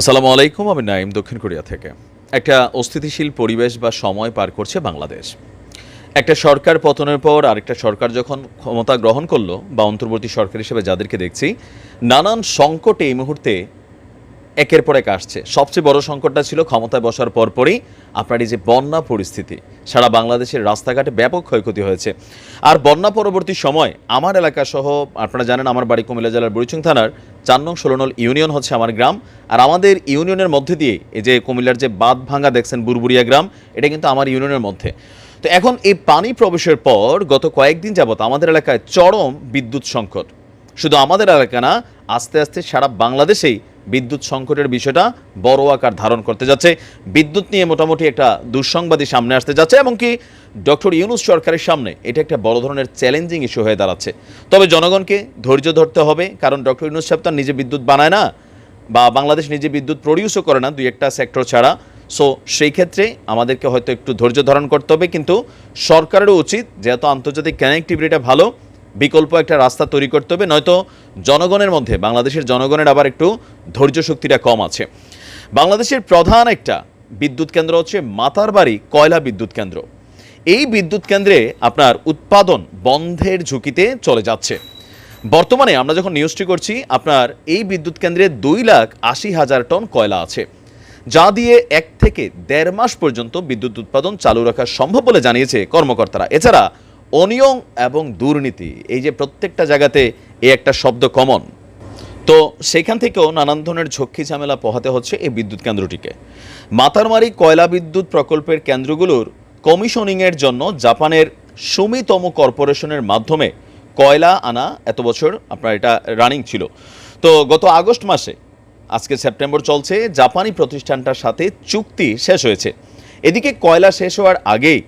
আসসালামু আলাইকুম, আমি নাইম দক্ষিণ কোরিয়া থেকে। একটা অস্থিতিশীল পরিবেশ বা সময় পার করছে বাংলাদেশ। একটা সরকার পতনের পর আরেকটা সরকার যখন ক্ষমতা গ্রহণ করল, বা অন্তর্বর্তী সরকার হিসেবে যাদেরকে দেখছি, নানান সংকটে এই মুহূর্তে একের পর এক আসছে। সবচেয়ে বড় সংকটটা ছিল ক্ষমতায় বসার পরপরই আপনার এই যে বন্যা পরিস্থিতি, সারা বাংলাদেশের রাস্তাঘাটে ব্যাপক ক্ষয়ক্ষতি হয়েছে। আর বন্যা পরবর্তী সময় আমার এলাকা সহ আপনারা জানেন আমার বাড়ি কুমিল্লা জেলার বুড়িচুং থানার চার নং ইউনিয়ন হচ্ছে আমার গ্রাম। আর আমাদের ইউনিয়নের মধ্যে দিয়ে এই যে কুমিল্লার যে বাঁধ ভাঙ্গা দেখছেন বুরবুরিয়া গ্রাম, এটা কিন্তু আমার ইউনিয়নের মধ্যে। তো এখন এই পানি প্রবেশের পর গত কয়েকদিন যাবত আমাদের এলাকায় চরম বিদ্যুৎ সংকট। শুধু আমাদের এলাকা না, আস্তে আস্তে সারা বাংলাদেশেই বিদ্যুৎ সংকটের বিষয়টা বড় আকার ধারণ করতে যাচ্ছে। বিদ্যুৎ নিয়ে মোটামুটি একটা দুঃসংবাদী সামনে আসতে যাচ্ছে এবং কি ডক্টর ইউনুস সরকারের সামনে এটা একটা বড় ধরনের চ্যালেঞ্জিং ইস্যু হয়ে দাঁড়াচ্ছে। তবে জনগণকে ধৈর্য ধরতে হবে, কারণ ডক্টর ইউনুস সাহেব তার নিজে বিদ্যুৎ বানায় না বা বাংলাদেশ নিজে বিদ্যুৎ প্রডিউসও করে না, দুই একটা সেক্টর ছাড়া। সো সেই ক্ষেত্রে আমাদেরকে হয়তো একটু ধৈর্য ধারণ করতে হবে, কিন্তু সরকারেরও উচিত, যেহেতু আন্তর্জাতিক কানেক্টিভিটিটা ভালো বিকল্প একটা রাস্তা তৈরি করতে হবে, নয়তো জনগণের মধ্যে, বাংলাদেশের জনগণের আবার একটু ধৈর্য শক্তিটা কম আছে। বাংলাদেশের প্রধান একটা বিদ্যুৎ কেন্দ্র হচ্ছে মাতারবাড়ি কয়লা বিদ্যুৎ কেন্দ্র। এই বিদ্যুৎ কেন্দ্রে আপনার উৎপাদন বন্ধের ঝুঁকিতে চলে যাচ্ছে। বর্তমানে আমরা যখন নিউজটি করছি, আপনার এই বিদ্যুৎ কেন্দ্রে দুই লাখ আশি হাজার টন কয়লা আছে। যা দিয়ে এক থেকে দেড় মাস পর্যন্ত বিদ্যুৎ উৎপাদন চালু রাখা সম্ভব বলে জানিয়েছে কর্মকর্তারা। এছাড়া অনিয়ম এবং দুর্নীতি, এই যে প্রত্যেকটা জায়গাতে এই একটা শব্দ কমন তো সেখান থেকেও নানান ধরনের ঝক্কি ঝামেলা পোহাতে হচ্ছে এই বিদ্যুৎ কেন্দ্রটিকে। মাতারমারি কয়লা বিদ্যুৎ প্রকল্পের কেন্দ্রগুলোর কমিশনিংয়ের জন্য জাপানের সুমিতম কর্পোরেশনের মাধ্যমে কয়লা আনা এত বছর আপনার এটা রানিং ছিল। তো গত আগস্ট মাসে, আজকে সেপ্টেম্বর চলছে, জাপানি প্রতিষ্ঠানটার সাথে চুক্তি শেষ হয়েছে। এদিকে কয়লা শেষ হওয়ার আগেই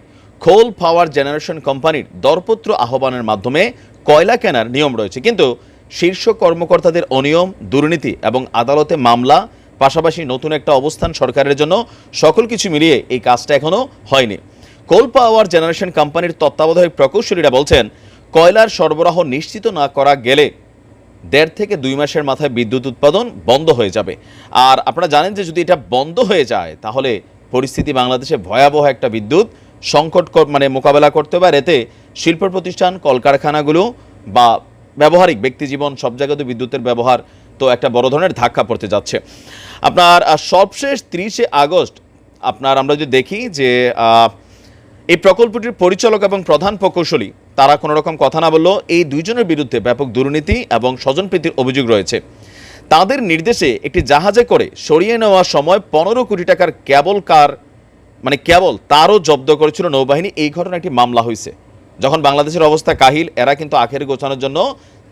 খোল পাওয়ার জেনারেশন কোম্পানির দরপত্র আহ্বানের মাধ্যমে কয়লা কেনার নিয়ম রয়েছে। কিন্তু শীর্ষ কর্মকর্তাদের অনিয়ম, দুর্নীতি এবং আদালতে মামলা, পাশাপাশি নতুন একটা অবস্থান সরকারের জন্য সকল কিছু মিলিয়ে এই কাজটা এখনও হয়নি। কোল পাওয়ার জেনারেশন কোম্পানির তত্ত্বাবধায়ক প্রকৌশলীরা বলছেন, কয়লার সরবরাহ নিশ্চিত না করা গেলে দেড় থেকে দুই মাসের মাথায় বিদ্যুৎ উৎপাদন বন্ধ হয়ে যাবে। আর আপনারা জানেন যে যদি এটা বন্ধ হয়ে যায়, তাহলে পরিস্থিতি বাংলাদেশে ভয়াবহ একটা বিদ্যুৎ সংকট মানে মোকাবেলা করতে আর এতে শিল্প প্রতিষ্ঠান, কলকারখানাগুলো বা ব্যবহারিক ব্যক্তিজীবন সব জায়গাতে বিদ্যুতের ব্যবহার তো একটা বড় ধরনের ধাক্কা পড়তে যাচ্ছে। আপনার সবশেষ তিরিশে আগস্ট, আপনার আমরা যদি দেখি যে এই প্রকল্পটির পরিচালক এবং প্রধান প্রকৌশলী তারা কোনো রকম কথা না বললেও এই দুইজনের বিরুদ্ধে ব্যাপক দুর্নীতি এবং স্বজনপ্রীতির অভিযোগ রয়েছে। তাদের নির্দেশে একটি জাহাজে করে সরিয়ে নেওয়ার সময় পনেরো কোটি টাকার ক্যাবল কার মানে কেবল তারও জব্দ করেছিল নৌবাহিনী, এই ঘটনা একটি মামলা হয়েছে। যখন বাংলাদেশের অবস্থা কাহিল, এরা কিন্তু আখের গোছানোর জন্য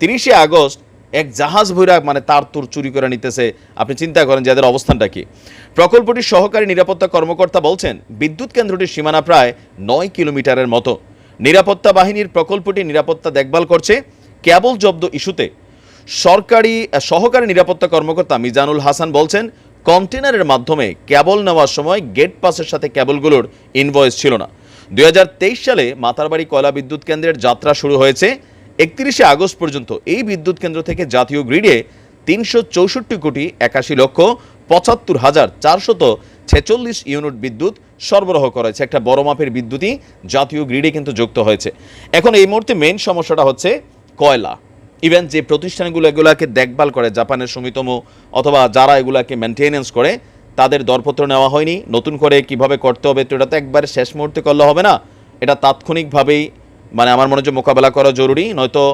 তিরিশে আগস্ট এক জাহাজ ভৈরা মানে তার তুর চুরি করে নিতেছে। আপনি চিন্তা করেন যে এদের অবস্থানটা কি? প্রকল্পটির সহকারী নিরাপত্তা কর্মকর্তা বলছেন, বিদ্যুৎ কেন্দ্রটির সীমানা প্রায় নয় কিলোমিটারের মতো। নিরাপত্তা বাহিনীর প্রকল্পটি নিরাপত্তা দেখভাল করছে কেবল জব্দ ইস্যুতে। সরকারি, সহকারী নিরাপত্তা কর্মকর্তা মিজানুল হাসান বলছেন কন্টেনারের মাধ্যমে ক্যাবল নেওয়ার সময় গেট পাসের সাথে ক্যাবলগুলোর ইনভয়েস ছিল না। দু হাজার তেইশ সালে মাতারবাড়ি কয়লা বিদ্যুৎ কেন্দ্রের যাত্রা শুরু হয়েছে। একত্রিশে আগস্ট পর্যন্ত এই বিদ্যুৎ কেন্দ্র থেকে জাতীয় গ্রিডে তিনশো চৌষট্টি কোটি একাশি লক্ষ পঁচাত্তর হাজার চারশত ছেচল্লিশ ইউনিট বিদ্যুৎ সরবরাহ করা হয়েছে। একটা বড় মাপের বিদ্যুৎই জাতীয় গ্রিডে কিন্তু যুক্ত হয়েছে। এখন এই মুহূর্তে মেন সমস্যাটা হচ্ছে কয়লা। ইভেন যে প্রতিষ্ঠানগুলো এগুলাকে দেখভাল করে, জাপানের সুমিতম অথবা যারা এগুলাকে মেনটেনেন্স করে, তাদের দরপত্র নেওয়া হয়নি। নতুন করে কীভাবে করতে হবে তো এটা তো একবারে শেষ মুহূর্তে করলে হবে না। এটা তাৎক্ষণিকভাবেই মানে আমার মনে হচ্ছে মোকাবেলা করা জরুরি। নয়তো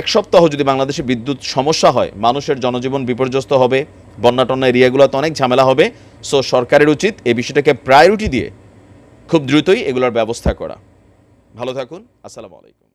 এক সপ্তাহ যদি বাংলাদেশে বিদ্যুৎ সমস্যা হয়, মানুষের জনজীবন বিপর্যস্ত হবে বন্যা টন্যা এরিয়াগুলোতে অনেক ঝামেলা হবে। সো সরকারের উচিত এই বিষয়টাকে প্রায়োরিটি দিয়ে খুব দ্রুতই এগুলোর ব্যবস্থা করা। ভালো থাকুন। আসসালামু আলাইকুম।